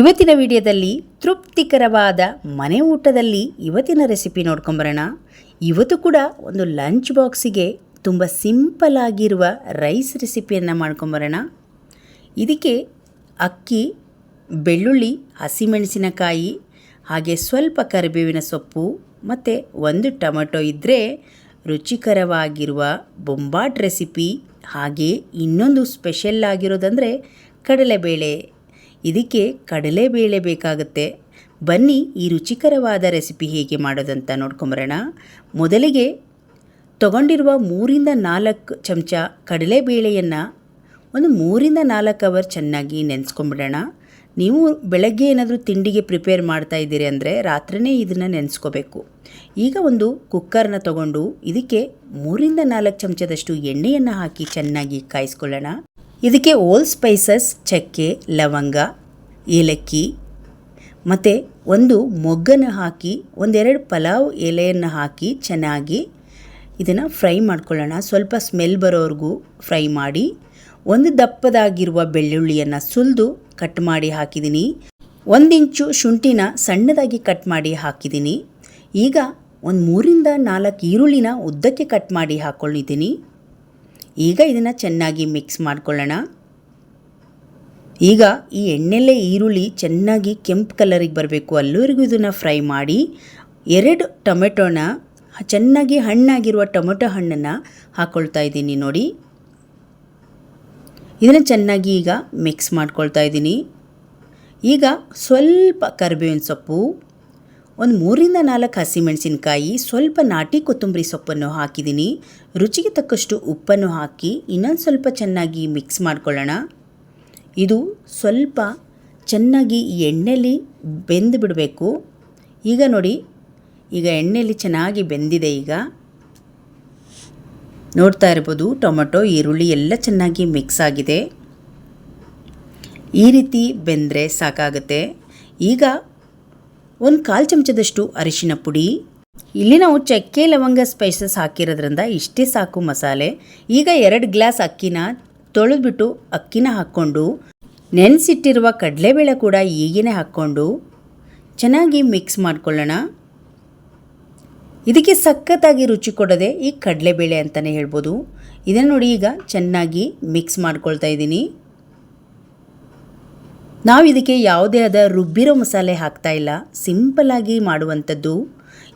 ಇವತ್ತಿನ ವಿಡಿಯೋದಲ್ಲಿ ತೃಪ್ತಿಕರವಾದ ಮನೆ ಊಟದಲ್ಲಿ ಇವತ್ತಿನ ರೆಸಿಪಿ ನೋಡ್ಕೊಂಬರೋಣ. ಇವತ್ತು ಕೂಡ ಒಂದು ಲಂಚ್ ಬಾಕ್ಸಿಗೆ ತುಂಬ ಸಿಂಪಲ್ ಆಗಿರುವ ರೈಸ್ ರೆಸಿಪಿಯನ್ನು ಮಾಡ್ಕೊಂಬರೋಣ. ಇದಕ್ಕೆ ಅಕ್ಕಿ, ಬೆಳ್ಳುಳ್ಳಿ, ಹಸಿಮೆಣಸಿನಕಾಯಿ, ಹಾಗೆ ಸ್ವಲ್ಪ ಕರಿಬೇವಿನ ಸೊಪ್ಪು ಮತ್ತು ಒಂದು ಟೊಮೆಟೊ ಇದ್ದರೆ ರುಚಿಕರವಾಗಿರುವ ಬೊಂಬಾಟ್ ರೆಸಿಪಿ. ಹಾಗೆ ಇನ್ನೊಂದು ಸ್ಪೆಷಲ್ ಆಗಿರೋದಂದರೆ ಕಡಲೆಬೇಳೆ. ಇದಕ್ಕೆ ಕಡಲೆಬೇಳೆ ಬೇಕಾಗುತ್ತೆ. ಬನ್ನಿ ಈ ರುಚಿಕರವಾದ ರೆಸಿಪಿ ಹೇಗೆ ಮಾಡೋದಂತ ನೋಡ್ಕೊಂಬರೋಣ. ಮೊದಲಿಗೆ ತಗೊಂಡಿರುವ ಮೂರಿಂದ ನಾಲ್ಕು ಚಮಚ ಕಡಲೆಬೇಳೆಯನ್ನು ಒಂದು ಮೂರಿಂದ ನಾಲ್ಕು ಅವರ್ ಚೆನ್ನಾಗಿ ನೆನೆಸ್ಕೊಂಬಿಡೋಣ. ನೀವು ಬೆಳಗ್ಗೆ ಏನಾದರೂ ತಿಂಡಿಗೆ ಪ್ರಿಪೇರ್ ಮಾಡ್ತಾ ಇದ್ದೀರಿ ಅಂದರೆ ರಾತ್ರಿನೇ ಇದನ್ನು ನೆನೆಸ್ಕೋಬೇಕು. ಈಗ ಒಂದು ಕುಕ್ಕರ್ನ ತಗೊಂಡು ಇದಕ್ಕೆ ಮೂರಿಂದ ನಾಲ್ಕು ಚಮಚದಷ್ಟು ಎಣ್ಣೆಯನ್ನು ಹಾಕಿ ಚೆನ್ನಾಗಿ ಕಾಯಿಸ್ಕೊಳ್ಳೋಣ. ಇದಕ್ಕೆ ಓಲ್ ಸ್ಪೈಸಸ್ ಚಕ್ಕೆ, ಲವಂಗ, ಏಲಕ್ಕಿ, ಮತ್ತು ಒಂದು ಮೊಗ್ಗನ್ನು ಹಾಕಿ, ಒಂದೆರಡು ಪಲಾವ್ ಎಲೆಯನ್ನು ಹಾಕಿ ಚೆನ್ನಾಗಿ ಇದನ್ನು ಫ್ರೈ ಮಾಡ್ಕೊಳ್ಳೋಣ. ಸ್ವಲ್ಪ ಸ್ಮೆಲ್ ಬರೋವರೆಗೂ ಫ್ರೈ ಮಾಡಿ, ಒಂದು ದಪ್ಪದಾಗಿರುವ ಬೆಳ್ಳುಳ್ಳಿಯನ್ನು ಸುಲಿದು ಕಟ್ ಮಾಡಿ ಹಾಕಿದ್ದೀನಿ ಒಂದಿಂಚು ಶುಂಠಿನ ಸಣ್ಣದಾಗಿ ಕಟ್ ಮಾಡಿ ಹಾಕಿದ್ದೀನಿ ಈಗ ಒಂದು ಮೂರಿಂದ ನಾಲ್ಕು ಈರುಳ್ಳಿನ ಉದ್ದಕ್ಕೆ ಕಟ್ ಮಾಡಿ ಹಾಕ್ಕೊಂಡಿದ್ದೀನಿ ಈಗ ಇದನ್ನು ಚೆನ್ನಾಗಿ ಮಿಕ್ಸ್ ಮಾಡ್ಕೊಳ್ಳೋಣ. ಈಗ ಈ ಎಣ್ಣೆಲೆ ಈರುಳ್ಳಿ ಚೆನ್ನಾಗಿ ಕೆಂಪು ಕಲರಿಗೆ ಬರಬೇಕು. ಅಲ್ಲಿವರೆಗೂ ಇದನ್ನು ಫ್ರೈ ಮಾಡಿ ಎರಡು ಟೊಮೆಟೊನ, ಚೆನ್ನಾಗಿ ಹಣ್ಣಾಗಿರುವ ಟೊಮೆಟೊ ಹಣ್ಣನ್ನು ಹಾಕ್ಕೊಳ್ತಾ ಇದ್ದೀನಿ ನೋಡಿ. ಇದನ್ನು ಚೆನ್ನಾಗಿ ಈಗ ಮಿಕ್ಸ್ ಮಾಡ್ಕೊಳ್ತಾ ಇದ್ದೀನಿ. ಈಗ ಸ್ವಲ್ಪ ಕರಿಬೇವಿನ ಸೊಪ್ಪು ಒಂದು ಮೂರಿಂದ ನಾಲ್ಕು ಹಸಿಮೆಣಸಿನಕಾಯಿ ಸ್ವಲ್ಪ ನಾಟಿ ಕೊತ್ತಂಬರಿ ಸೊಪ್ಪನ್ನು ಹಾಕಿದ್ದೀನಿ ರುಚಿಗೆ ತಕ್ಕಷ್ಟು ಉಪ್ಪನ್ನು ಹಾಕಿ ಇನ್ನೊಂದು ಸ್ವಲ್ಪ ಚೆನ್ನಾಗಿ ಮಿಕ್ಸ್ ಮಾಡ್ಕೊಳ್ಳೋಣ. ಇದು ಸ್ವಲ್ಪ ಚೆನ್ನಾಗಿ ಎಣ್ಣೆಯಲ್ಲಿ ಬೆಂದು ಬಿಡಬೇಕು. ಈಗ ನೋಡಿ, ಈಗ ಎಣ್ಣೆಯಲ್ಲಿ ಚೆನ್ನಾಗಿ ಬೆಂದಿದೆ ಈಗ. ನೋಡ್ತಾ ಇರ್ಬೋದು, ಟೊಮೆಟೊ, ಈರುಳ್ಳಿ ಎಲ್ಲ ಚೆನ್ನಾಗಿ ಮಿಕ್ಸ್ ಆಗಿದೆ. ಈ ರೀತಿ ಬೆಂದರೆ ಸಾಕಾಗುತ್ತೆ. ಈಗ ಒಂದು ಕಾಲು ಚಮಚದಷ್ಟು ಅರಿಶಿನ ಪುಡಿ. ಇಲ್ಲಿ ನಾವು ಚಕ್ಕೆ, ಲವಂಗ ಸ್ಪೈಸಸ್ ಹಾಕಿರೋದ್ರಿಂದ ಇಷ್ಟೇ ಸಾಕು ಮಸಾಲೆ. ಈಗ ಎರಡು ಗ್ಲಾಸ್ ಅಕ್ಕಿನ ತೊಳೆದ್ಬಿಟ್ಟು ಅಕ್ಕಿನ ಹಾಕ್ಕೊಂಡು, ನೆನೆಸಿಟ್ಟಿರುವ ಕಡಲೆಬೇಳೆ ಕೂಡ ಈಗೇನೆ ಹಾಕ್ಕೊಂಡು ಚೆನ್ನಾಗಿ ಮಿಕ್ಸ್ ಮಾಡ್ಕೊಳ್ಳೋಣ. ಇದಕ್ಕೆ ಸಖತ್ತಾಗಿ ರುಚಿ ಕೊಡೋದೇ ಈ ಕಡಲೆಬೇಳೆ ಅಂತಲೇ ಹೇಳ್ಬೋದು. ಇದನ್ನು ನೋಡಿ ಈಗ ಚೆನ್ನಾಗಿ ಮಿಕ್ಸ್ ಮಾಡ್ಕೊಳ್ತಾ ಇದ್ದೀನಿ. ನಾವು ಇದಕ್ಕೆ ಯಾವುದೇ ಆದ ರುಬ್ಬಿರೋ ಮಸಾಲೆ ಹಾಕ್ತಾ ಇಲ್ಲ. ಸಿಂಪಲ್ಲಾಗಿ ಮಾಡುವಂಥದ್ದು.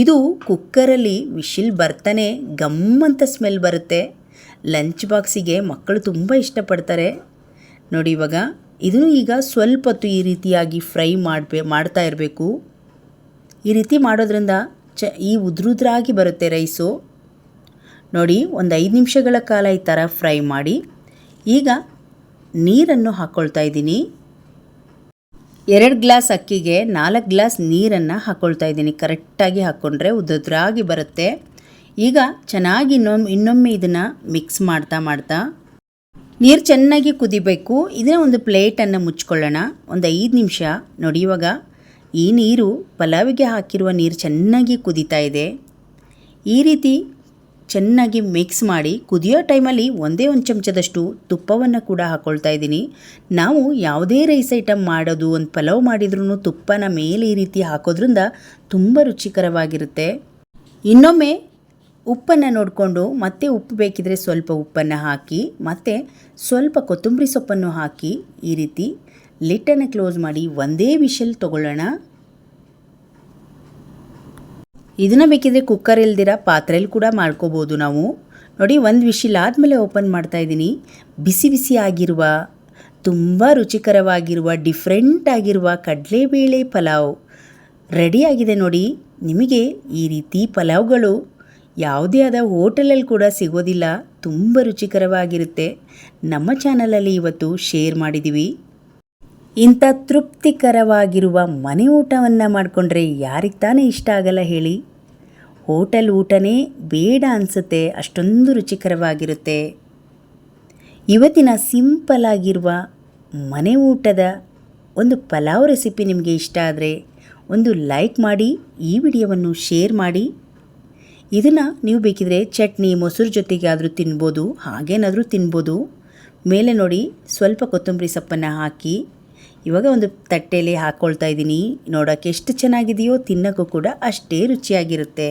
ಇದು ಕುಕ್ಕರಲ್ಲಿ ವಿಶಿಲ್ ಬರ್ತಾನೆ ಗಮ್ಮಂತ ಸ್ಮೆಲ್ ಬರುತ್ತೆ. ಲಂಚ್ ಬಾಕ್ಸಿಗೆ ಮಕ್ಕಳು ತುಂಬ ಇಷ್ಟಪಡ್ತಾರೆ. ನೋಡಿ ಇವಾಗ, ಇದನ್ನು ಈಗ ಸ್ವಲ್ಪ ಹೊತ್ತು ಈ ರೀತಿಯಾಗಿ ಫ್ರೈ ಮಾಡಬೇ, ಮಾಡ್ತಾ ಇರಬೇಕು. ಈ ರೀತಿ ಮಾಡೋದ್ರಿಂದ ಚ, ಈ ಉದ್ರುದ್ರಾಗಿ ಬರುತ್ತೆ ರೈಸು. ನೋಡಿ, ಒಂದು ಐದು ನಿಮಿಷಗಳ ಕಾಲ ಈ ಥರ ಫ್ರೈ ಮಾಡಿ, ಈಗ ನೀರನ್ನು ಹಾಕ್ಕೊಳ್ತಾ ಇದ್ದೀನಿ. ಎರಡು ಗ್ಲಾಸ್ ಅಕ್ಕಿಗೆ ನಾಲ್ಕು ಗ್ಲಾಸ್ ನೀರನ್ನು ಹಾಕ್ಕೊಳ್ತಾ ಇದ್ದೀನಿ. ಕರೆಕ್ಟಾಗಿ ಹಾಕ್ಕೊಂಡ್ರೆ ಉದ್ದುದ್ರಾಗಿ ಬರುತ್ತೆ. ಈಗ ಚೆನ್ನಾಗಿ ಇನ್ನೊಮ್ಮೆ ಇನ್ನೊಮ್ಮೆ ಇದನ್ನು ಮಿಕ್ಸ್ ಮಾಡ್ತಾ ಮಾಡ್ತಾ ನೀರು ಚೆನ್ನಾಗಿ ಕುದಿಬೇಕು. ಇದನ್ನ ಒಂದು ಪ್ಲೇಟನ್ನು ಮುಚ್ಕೊಳ್ಳೋಣ. ಒಂದು ಐದು ನಿಮಿಷ. ನೋಡಿ ಇವಾಗ ಈ ನೀರು ಪಲಾವಿಗೆ ಹಾಕಿರುವ ನೀರು ಚೆನ್ನಾಗಿ ಕುದೀತಾ ಇದೆ. ಈ ರೀತಿ ಚೆನ್ನಾಗಿ ಮಿಕ್ಸ್ ಮಾಡಿ ಕುದಿಯೋ ಟೈಮಲ್ಲಿ ಒಂದೇ ಒಂದು ಚಮಚದಷ್ಟು ತುಪ್ಪವನ್ನು ಕೂಡ ಹಾಕ್ಕೊಳ್ತಾ ಇದ್ದೀನಿ. ನಾವು ಯಾವುದೇ ರೈಸ್ ಐಟಮ್ ಮಾಡೋದು, ಒಂದು ಪಲಾವ್ ಮಾಡಿದ್ರೂ ತುಪ್ಪನ ಮೇಲೆ ಈ ರೀತಿ ಹಾಕೋದ್ರಿಂದ ತುಂಬ ರುಚಿಕರವಾಗಿರುತ್ತೆ. ಇನ್ನೊಮ್ಮೆ ಉಪ್ಪನ್ನು ನೋಡಿಕೊಂಡು ಮತ್ತೆ ಉಪ್ಪು ಬೇಕಿದ್ರೆ ಸ್ವಲ್ಪ ಉಪ್ಪನ್ನು ಹಾಕಿ, ಮತ್ತು ಸ್ವಲ್ಪ ಕೊತ್ತಂಬರಿ ಸೊಪ್ಪನ್ನು ಹಾಕಿ ಈ ರೀತಿ ಲಿಟ್ಟನ್ನು ಕ್ಲೋಸ್ ಮಾಡಿ ಒಂದೇ ವಿಷಲ್ ತಗೊಳ್ಳೋಣ. ಇದನ್ನು ಬೇಕಿದ್ರೆ ಕುಕ್ಕರ್ ಇಲ್ದಿರ ಪಾತ್ರೆಯಲ್ಲಿ ಕೂಡ ಮಾಡ್ಕೋಬೋದು ನಾವು. ನೋಡಿ, ಒಂದು ವಿಶಿಲ್ ಆದಮೇಲೆ ಓಪನ್ ಮಾಡ್ತಾ ಇದ್ದೀನಿ. ಬಿಸಿ ಬಿಸಿ ಆಗಿರುವ, ತುಂಬ ರುಚಿಕರವಾಗಿರುವ ಡಿಫ್ರೆಂಟ್ ಆಗಿರುವ ಕಡಲೆಬೇಳೆ ಪಲಾವ್ ರೆಡಿಯಾಗಿದೆ ನೋಡಿ. ನಿಮಗೆ ಈ ರೀತಿ ಪಲಾವ್ಗಳು ಯಾವುದೇ ಆದ ಹೋಟೆಲಲ್ಲಿ ಕೂಡ ಸಿಗೋದಿಲ್ಲ. ತುಂಬ ರುಚಿಕರವಾಗಿರುತ್ತೆ. ನಮ್ಮ ಚಾನಲಲ್ಲಿ ಇವತ್ತು ಶೇರ್ ಮಾಡಿದ್ದೀವಿ ಇಂಥ ತೃಪ್ತಿಕರವಾಗಿರುವ ಮನೆ ಊಟವನ್ನು ಮಾಡಿಕೊಂಡ್ರೆ ಯಾರಿಗೆ ತಾನೇ ಇಷ್ಟ ಆಗಲ್ಲ ಹೇಳಿ. ಹೋಟೆಲ್ ಊಟನೇ ಬೇಡ ಅನಿಸುತ್ತೆ, ಅಷ್ಟೊಂದು ರುಚಿಕರವಾಗಿರುತ್ತೆ. ಇವತ್ತಿನ ಸಿಂಪಲ್ ಆಗಿರುವ ಮನೆ ಊಟದ ಒಂದು ಪಲಾವ್ ರೆಸಿಪಿ ನಿಮಗೆ ಇಷ್ಟ ಆದರೆ ಒಂದು ಲೈಕ್ ಮಾಡಿ, ಈ ವಿಡಿಯೋವನ್ನು ಶೇರ್ ಮಾಡಿ. ಇದನ್ನು ನೀವು ಬೇಕಿದ್ರೆ ಚಟ್ನಿ, ಮೊಸರು ಜೊತೆಗೆ ಆದರೂ ತಿನ್ಬೋದು, ಹಾಗೇನಾದರೂ ತಿನ್ಬೋದು. ಮೇಲೆ ನೋಡಿ ಸ್ವಲ್ಪ ಕೊತ್ತಂಬರಿ ಸೊಪ್ಪನ್ನು ಹಾಕಿ, ಇವಾಗ ಒಂದು ತಟ್ಟೆಯಲ್ಲಿ ಹಾಕ್ಕೊಳ್ತಾ ಇದ್ದೀನಿ. ನೋಡೋಕ್ಕೆ ಎಷ್ಟು ಚೆನ್ನಾಗಿದೆಯೋ, ತಿನ್ನೋಕ್ಕೂ ಕೂಡ ಅಷ್ಟೇ ರುಚಿಯಾಗಿರುತ್ತೆ.